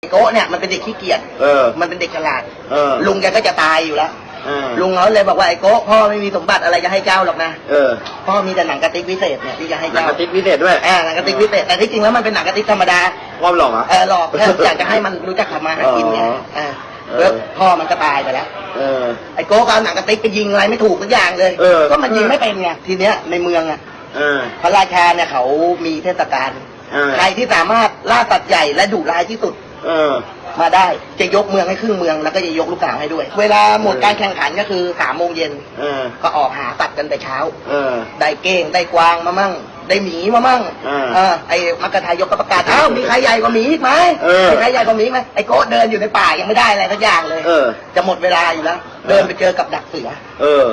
ไอ้โก้เนี่ยมันเป็นเด็กขี้เกียจ เออ มันเป็นเด็กฉลาด เออ ลุงแกก็จะตายอยู่แล้ว เออ ลุงเขาเลยบอกว่าไอ้โก้พ่อไม่มีสมบัติอะไรจะให้เจ้าหรอกนะ เออพ่อมีแต่หนังกระติกวิเศษเนี่ยที่จะให้หนังเจ้ากระติกพิเศษด้วยอ่าหนังกระติกวิเศษแต่ที่จริงแล้วมันเป็นหนังกระติกธรรมดา ความหลอกเหรอะ เออหลอกแค่อยากจะให้มันรู้จักทำมาหากินไงอ๋ออ่าเออ แล้วพ่อมันก็ตายไปแล้ว เออ ไอ้โก้ก็เอาหนังกระติกไปยิงอะไรไม่ถูกสักอย่างเลย เออ ก็มันยิงไม่เป็นไง ทีเนี้ยในเมืองอะ เออ พระราชาเนี่ยเขามีเทศกาล เออ ใครที่สามารถล่าสัตว์ใหญ่และดุร้ายที่สุด เออ มาได้จะยกเมืองให้ครึ่งเมืองแล้วก็จะยกลูกสาวให้ด้วย เวลาหมดการแข่งขันก็คือสามโมงเย็นเออ ก็ออกหาสัตว์กันแต่เช้า เออ ได้เก้งได้กวางมามั่ง ได้หมีมามั่งอ่าเออไอ้มักกะทายกก็ประกาศเอ้ามีใครใหญ่กว่าหมีอีกไหมเออมีใครใหญ่กว่าหมีอีกไหมไอ้โก้เดินอยู่ในป่ายังไม่ได้อะไรสักอย่างเลยเออ จะหมดเวลาอยู่แล้วเดินไปเจอกับดักเสือ เออ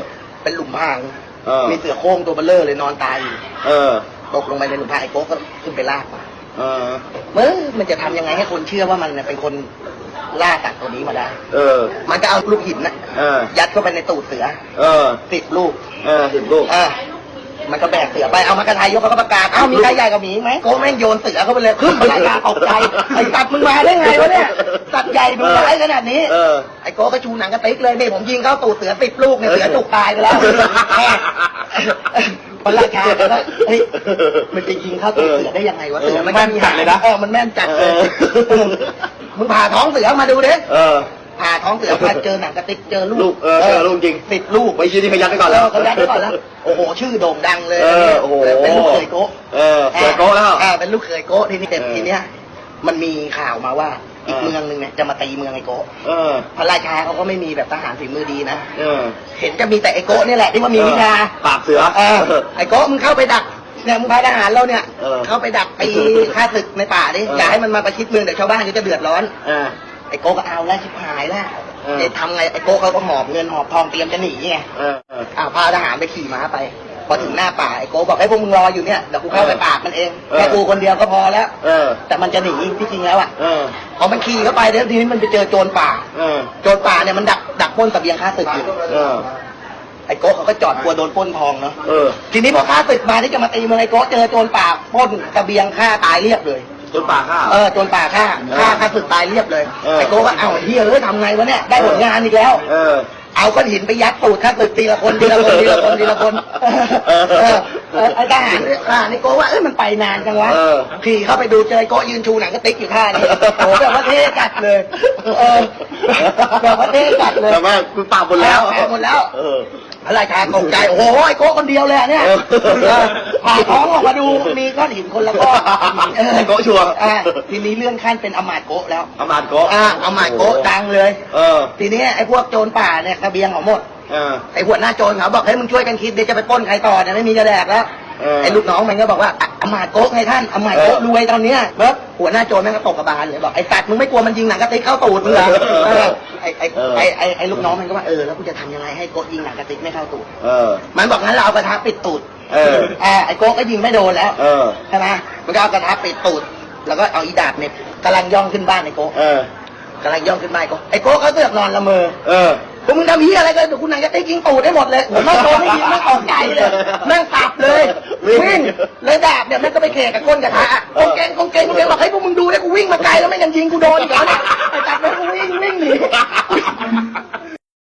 เป็นหลุมพราง เออ มีเสือโคร่งตัวเบลเลอร์เลยนอนตายอยู่ เออ ตกลงไปในหลุมพรางไอ้โก้ก็ขึ้นไปลากมาเออเมื่อมันจะทำยังไงให้คนเชื่อว่ามันเนี่ยเป็นคนล่าสัตว์ตัวนี้มาได้ เออ มันก็เอาลูกหินนะเออ ยัดเข้าไปในตูดเสือเออ สิบลูกเออสิบลูก อ่า มันก็แบกเสือไป เอามากระทายยกเขาก็ประกาศเอ้ามีใครใหญ่กว่าหมีไหมโก้แม่งโยนเสือเข้าไปเลยขึ้นรายการตกใจ ไอ้สัตว์มึงมาได้ไงวะเนี่ย สัตว์ใหญ่ดูร้ายขนาดนี้ เออ ไอ้โก้ก็ชูหนังกระติกเลยนี่ผมยิงเข้าตูดเสือสิบลูกเนี่ยเสือจุกตายไปแล้วแม่พระราชาก็ว่าเฮ้ยมันจะยิงเข้าตูดเสือได้ยังไงวะเออเสือมันแม่นจัดเลยนะ เออ มันแม่นจัดเลยเออมึงผ่าท้องเสือมาดูดิเออ ผ่าท้องเสือมาเจอหนังกระติกเจอลูลูกกเออเจอลูกจริงสิบลูกไปยืนที่พยัญชนะก่อนแล้วเขายัดไว้ก่อนแล้วโอ้โหชื่อโด่งดังเลยเออโอ้โห เป็นลูกเขยโกะเออเสือโก้แล้ว อ่าเป็นลูกเขยโกะทีนี้แต่เออทีเนี้ยมันมีข่าวมาว่าอีกเออ เมืองหนึ่งเนี่ยจะมาตีเมืองไอโกะเออ พระราชาเขาก็ไม่มีแบบทหารฝีมือดีนะเออเห็นจะมีแต่ไอโกะนี่แหละที่ว่ามีวิชา ปราบเสือ เออไอโกะมึงเข้าไปดักเนี่ยมึงพาทหารเราเนี่ยเออเข้าไปดักตีฆ่าศึกในป่าดิเอออ ย่าให้มันมาประชิดเมืองเดี๋ยวชาวบ้านเขาจะเดือดร้อน เออไอโกะก็เอาแล้วชิบหายแล้วเออ เดี๋ยวทำไงไอโกะเขาก็หอบเงินหอบทองเตรียมจะหนีไงเออเออ อ้าวพาทหารไปขี่ม้าไป พอถึงหน้าป่าไอ้โก้บอกให้พวกมึงรออยู่เนี่ยเดี๋ยวกูเข้าไปปราบมันเองเออ แค่กูคนเดียวก็พอแล้ว เออแต่มันจะหนีที่จริงแล้วอะเออพอมันขี่เข้าไปแล้วทีนี้มันไปเจอโจรป่า เออโจรป่าเนี่ยมันดักดักปล้นตะเบียงข้าศึกอยู่เออไอ้โก้เขาก็จอดกลัวโดนปล้นทองเนาะ เออ ทีนี้พอข้าศึกมาที่จะมาตีเมืองไอ้โก้เจอโจรป่าปล้นตะเบียงฆ่าตายเรียบเลย จนป่าข้า เออโจรป่าฆ่าเออฆ่าข้าศึกตายเรียบเลยเออ ไอ้โก้ว่าเอ้าเฮียเอ้ยทำไงวะเนี่ยได้ผลงานอีกแล้ว เออ เอาก้อนหินไปยัดตูดข้าศึกทีละคนทีละคนทีละคนทีละคนเออเออเออไอ้ทหารเนี่ยอ่านี่โก้ว่าเอ้ยมันไปนานจังวะเออขี่เข้าไปดูเจอไอ้โก้ยืนชูหนังกระติกอยู่ท่านี้โอ้แบบว่าเท่จัดเลยเออแบบว่าเท่จัดเลยแต่ว่าคุณปราบหมดแล้ว ปราบหมดแล้ว เออ พระราชาตกใจโอ้โหไอ้โก้คนเดียวเลยอะเนี่ยเออเออผ่าท้องออกมาดูมีก้อนหินคนละก้อนเออไอ้โก้ชัวร์ อ่าทีนี้เลื่อนขั้นเป็นอำมาตย์โก้แล้วอามาดโกะอ่าอำมาตย์โก้ดังเลย เออทีนี้ไอ้พวกโจรป่าเนี่ยกระเบียงของหมด เออ ไอ้หัวหน้าโจรเขาบอกให้ยมึงช่วยกันคิดเดี๋ยวจะไปปล้นใครต่อเนี่ยไม่มีจะแดกแล้วเออไอ้ลูกน้องมันก็บอกว่าอะอำมาตย์โก๊กไงท่านอำมาตย์โก๊กเออ รวยตอนเนี้ยเบิร์ หัวหน้าโจรแม่งก็ตกกระบาลเลยบอกไอ้สัตว์มึงไม่กลัวมันยิงหนังกระติกเข้าตูดมึงเหรอเออเออไอ้ไอ้เออไอ้ไอ้ไอ้ลูกน้องมันก็ว่าเออแล้วกูจะทำยังไงให้โก๊กยิงหนังกระติกไม่เข้าตูดเออ มันบอกงั้นเราเอากระทะปิดตูดเออ อ่าไอ้โก๊กก็ยิงไม่โดนแล้วเออ ใช่ไหมมันก็เอากระทะปิดตูด แล้วก็เอาอีดาบเนี่ยกำลังย่องขึ้นบ้านไอ้โก๊กเออ กำลังย่องขึ้นบ้านไอ้โก๊กไอ้โก๊กเขาเสือกนอนละเมอ เออ พวกมึงทำเฮียอะไรกันเดี๋ยวคุณนายจะได้ยิงตูดได้หมดเลยผมแม่งโดนไม่ยิงแม่งออกใจเลยแม่งตับเลย วิ่งวิ่งเลยดาบเนี่ยแม่งก็ไปเขกกับก้นกระทะกงเกงกงเกงกงเกงบอกให้พวกมึงดูเนี่ยกูวิ่งมาไกลแล้วไม่ยังยิงกูโดนอีกแล้วเนี่ยไอ้ตับแม่งกูวิ่งวิ่งหนี